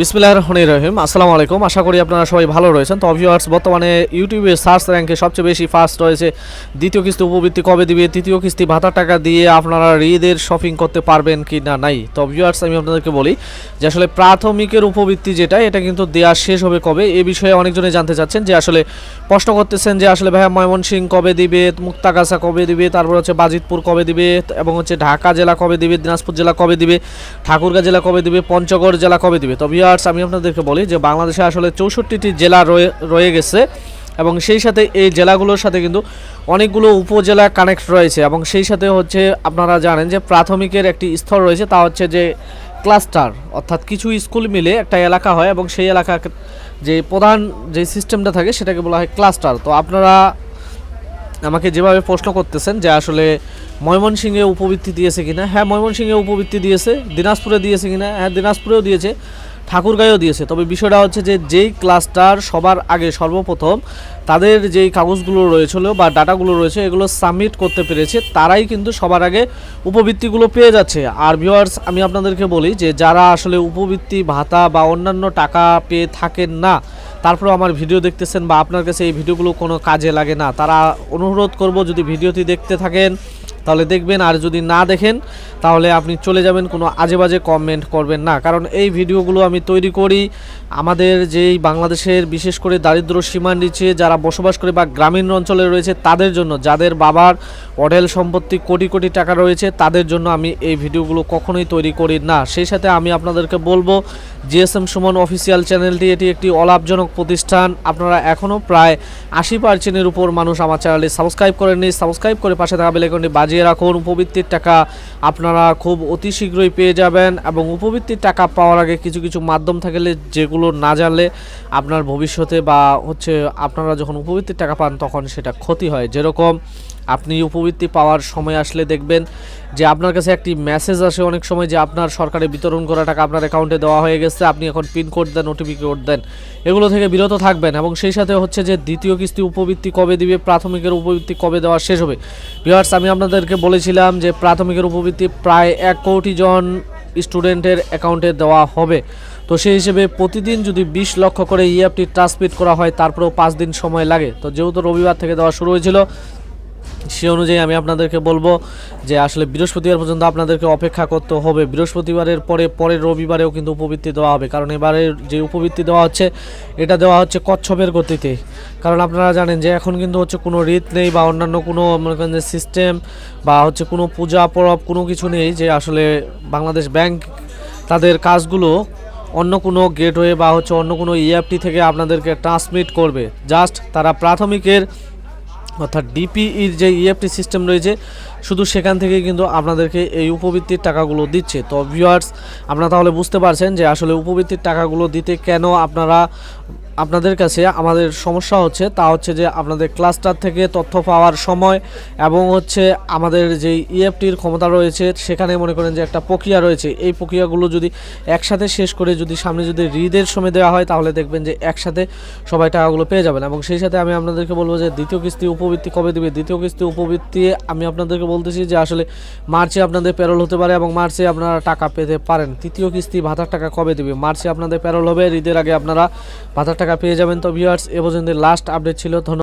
বিসমিল্লাহ রহমানির রহিম। আসসালামু আলাইকুম। আশা করি আপনারা সবাই ভালো রয়েছেন। তো ভিউয়ার্স বর্তমানে ইউটিউবে সার্চ র্যাঙ্কে সবচেয়ে বেশি ফার্স্ট রয়েছে। দ্বিতীয় কিস্তি উপবৃত্তি কবে দিবে? তৃতীয় কিস্তি ভাতা টাকা দিয়ে আপনারা ঈদের শপিং করতে পারবেন কি না নাই? তো ভিউয়ার্স আমি আপনাদেরকে বলি যে আসলে প্রাথমিকের উপবৃত্তি যেটা, এটা কিন্তু দেওয়া শেষ হবে কবে? এ বিষয়ে অনেকজনে জানতে চাচ্ছেন যে আসলে প্রশ্ন করতেছেন যে আসলে ভাইয়া ময়মনসিংহ কবে দিবে? মুক্তাগাছা কবে দিবে? তারপর হচ্ছে বাজিতপুর কবে দিবে? এবং হচ্ছে ঢাকা জেলা কবে দিবে? দিনাজপুর জেলা কবে দিবে? ঠাকুরগাঁ জেলা কবে দিবে? পঞ্চগড় জেলা কবে দিবে? তো ভিউয়ার্স আমি আপনাদেরকে বলি যে বাংলাদেশে আসলে চৌষট্টিটি জেলা রয়ে রয়ে গেছে এবং সেই সাথে এই জেলাগুলোর সাথে কিন্তু অনেকগুলো উপজেলা কানেক্ট রয়েছে এবং সেই সাথে হচ্ছে আপনারা জানেন যে প্রাথমিকের একটি স্তর রয়েছে, তা হচ্ছে যে ক্লাস্টার অর্থাৎ কিছু স্কুল মিলে একটা এলাকা হয় এবং সেই এলাকা যে প্রধান যে সিস্টেমটা থাকে সেটাকে বলা হয় ক্লাস্টার তো আপনারা আমাকে যেভাবে প্রশ্ন করতেছেন যে আসলে ময়মনসিংহে উপবৃত্তি দিয়েছে কিনা হ্যাঁ ময়মনসিংহে উপবৃত্তি দিয়েছে, দিনাজপুরে দিয়েছে কিনা হ্যাঁ দিনাজপুরেও দিয়েছে ঠাকুরগাঁয়েও দিয়েছে। তবে বিষয়টা হচ্ছে যে, যেই ক্লাসটার সবার আগে সর্বপ্রথম তাদের যেই কাগজগুলো রয়েছিল বা ডাটাগুলো রয়েছে, এগুলো সাবমিট করতে পেরেছে, তারাই কিন্তু সবার আগে উপবৃত্তিগুলো পেয়ে যাচ্ছে। আর ভিউয়ার্স, আমি আপনাদেরকে বলি যে, যারা আসলে উপবৃত্তি ভাতা বা অন্যান্য টাকা পেয়ে থাকেন না তারপরে আমার ভিডিও দেখতেছেন বা আপনার কাছে এই ভিডিওগুলো কোনো কাজে লাগে না, তারা অনুরোধ করব যদি ভিডিওটি দেখতে থাকেন তাহলে দেখবেন, আর যদি না দেখেন, তাহলে আপনি চলে যাবেন, কোনো আজে বাজে কমেন্ট করবেন না। কারণ এই ভিডিওগুলো আমি তৈরি করি আমাদের যেই বাংলাদেশের বিশেষ করে দারিদ্র সীমার নিচে যারা বসবাস করে বা গ্রামীণ অঞ্চলে রয়েছে, তাদের জন্য, যাদের বাবার অঢেল সম্পত্তি কোটি কোটি টাকা রয়েছে, তাদের জন্য আমি এই ভিডিওগুলো কখনোই তৈরি করি না। সেই সাথে আমি আপনাদেরকে বলব জিএসএম সুমন অফিসিয়াল চ্যানেলটি, এটি একটি অলাভজনক প্রতিষ্ঠান। আপনারা এখনও প্রায় আশি পার্সেন্টের উপর মানুষ আমার চ্যানেলটি সাবস্ক্রাইব করেননি। সাবস্ক্রাইব করে পাশে থাকা বেলাইকনটি বাজিয়ে রাখুন। উপবৃত্তির টাকা আপনারা খুব অতি শীঘ্রই পেয়ে যাবেন এবং উপবৃত্তির টাকা পাওয়ার আগে কিছু কিছু মাধ্যম থাকলে যেগুলো না জানলে আপনার ভবিষ্যতে বা হচ্ছে আপনারা যখন উপবৃত্তির টাকা পান তখন সেটা ক্ষতি হয়। যেরকম আপনি উপবৃত্তি পাওয়ার সময় আসলে দেখবেন যে আপনার কাছে একটি মেসেজ আসে অনেক সময় যে আপনার সরকারে বিতরণ করা টাকা আপনার অ্যাকাউন্টে দেওয়া হয়ে গেছে, আপনি এখন পিন কোড দেন ওটিপি কোড দেন। এগুলো থেকে বিরত থাকবেন এবং সেই সাথে হচ্ছে যে দ্বিতীয় কিস্তি উপবৃত্তি কবে দিবে, প্রাথমিকের উপবৃত্তি কবে দেওয়া শেষ হবে? ভিউয়ার্স আমি আপনাদেরকে বলেছিলাম যে প্রাথমিকের উপবৃত্তি প্রায় এক কোটি জন স্টুডেন্টের অ্যাকাউন্টে দেওয়া হবে। তো সেই হিসেবে প্রতিদিন যদি বিশ লক্ষ করে ইএফটি ট্রান্সমিট করা হয়, তারপরেও পাঁচ দিন সময় লাগে। তো যেহেতু রবিবার থেকে দেওয়া শুরু হয়েছিল সে অনুযায়ী আমি আপনাদেরকে বলব যে আসলে বৃহস্পতিবার পর্যন্ত আপনাদেরকে অপেক্ষা করতে হবে। বৃহস্পতিবারের পরে পরের রবিবারেও কিন্তু উপবৃত্তি দেওয়া হবে। কারণ এবারে যে উপবৃত্তি দেওয়া হচ্ছে, এটা দেওয়া হচ্ছে কচ্ছপের গতিতে। কারণ আপনারা জানেন যে এখন কিন্তু হচ্ছে কোনো রীত নেই বা অন্যান্য কোনো মনে করেন যে সিস্টেম বা হচ্ছে কোনো পূজা, পরব কোনো কিছু নেই যে আসলে বাংলাদেশ ব্যাংক তাদের কাজগুলো অন্য কোনো গেটওয়ে বা হচ্ছে অন্য কোনো ইএফটি থেকে আপনাদেরকে ট্রান্সমিট করবে। জাস্ট তারা প্রাথমিকের অর্থাৎ ডিপিইর যে ইএফটি সিস্টেম রয়েছে, শুধু সেখান থেকে কিন্তু আপনাদেরকে এই উপবৃত্তির টাকাগুলো দিচ্ছে। তো ভিউয়ার্স আপনারা তাহলে বুঝতে পারছেন যে আসলে উপবৃত্তির টাকাগুলো দিতে কেন আপনারা আপনাদের কাছে আমাদের সমস্যা হচ্ছে, তা হচ্ছে যে আপনাদের ক্লাস্টার থেকে তথ্য পাওয়ার সময় এবং হচ্ছে আমাদের যে ইএফটির ক্ষমতা রয়েছে, সেখানে মনে করেন যে একটা প্রক্রিয়া রয়েছে। এই প্রক্রিয়াগুলো যদি একসাথে শেষ করে যদি সামনে যদি রিদের সময় দেওয়া হয়, তাহলে দেখবেন যে একসাথে সবাই টাকাগুলো পেয়ে যাবেন। এবং সেই সাথে আমি আপনাদেরকে বলব যে দ্বিতীয় কিস্তি উপবৃত্তি কবে দিবে? দ্বিতীয় কিস্তি উপবৃত্তি আমি আপনাদেরকে বলতেছি যে আসলে মার্চে আপনাদের প্যারোল হতে পারে এবং মার্চে আপনারা টাকা পেতে পারেন। তৃতীয় কিস্তি ভাতার টাকা কবে দিবে? মার্চে আপনাদের প্যারোল হবে ঈদের আগে আপনারা ভাতার টাকা পেয়ে যাবেন। তো ভিউয়ার্স এ পর্যন্ত লাস্ট আপডেট ছিল ধন্যবাদ।